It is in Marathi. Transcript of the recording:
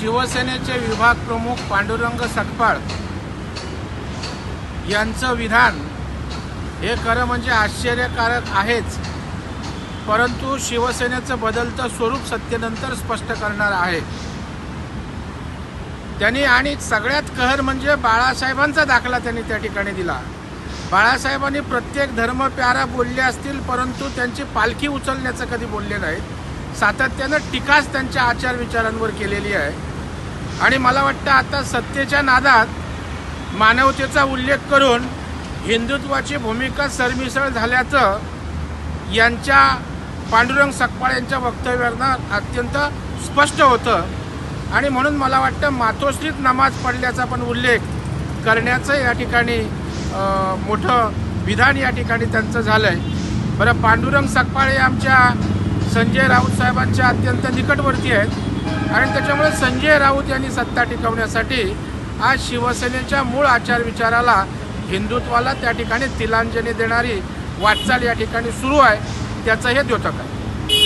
शिवसेनेचे विभाग प्रमुख पांडुरंग सकपाळ यांचं विधान हे खरं म्हणजे आश्चर्यकारक आहेच. परंतु शिवसेनेचं बदलतं स्वरूप सत्तेनंतर स्पष्ट करणार आहे. त्यांनी आणि सगळ्यात कहर म्हणजे बाळासाहेबांचा दाखला त्यांनी त्या ठिकाणी दिला. बाळासाहेबांनी प्रत्येक धर्म प्यारा बोलले असतील परंतु त्यांची पालखी उचलण्याचं कधी बोलले नाहीत. सातत्यानं टीकाच त्यांच्या आचार विचारांवर केलेली आहे. आणि मला वाटतं आता सत्तेच्या नादात मानवतेचा उल्लेख करून हिंदुत्वाची भूमिका सरमिसळ झाल्याचं यांच्या पांडुरंग सकपाळ यांच्या वक्तव्यानं अत्यंत स्पष्ट होतं. आणि म्हणून मला वाटतं मातोश्रीत नमाज पडल्याचा पण उल्लेख करण्याचं या ठिकाणी मोठं विधान या ठिकाणी त्यांचं झालं आहे बरं पांडुरंग सकपाळ हे आमच्या संजय राऊत साहेबांच्या अत्यंत निकटवर्ती आहेत. आणि त्याच्यामुळे संजय राऊत यांनी सत्ता टिकवण्यासाठी आज शिवसेनेच्या मूळ आचार विचाराला हिंदुत्वाला त्या ठिकाणी तिलांजली देणारी वाटचाल या ठिकाणी सुरू आहे त्याचं हे द्योतक आहे.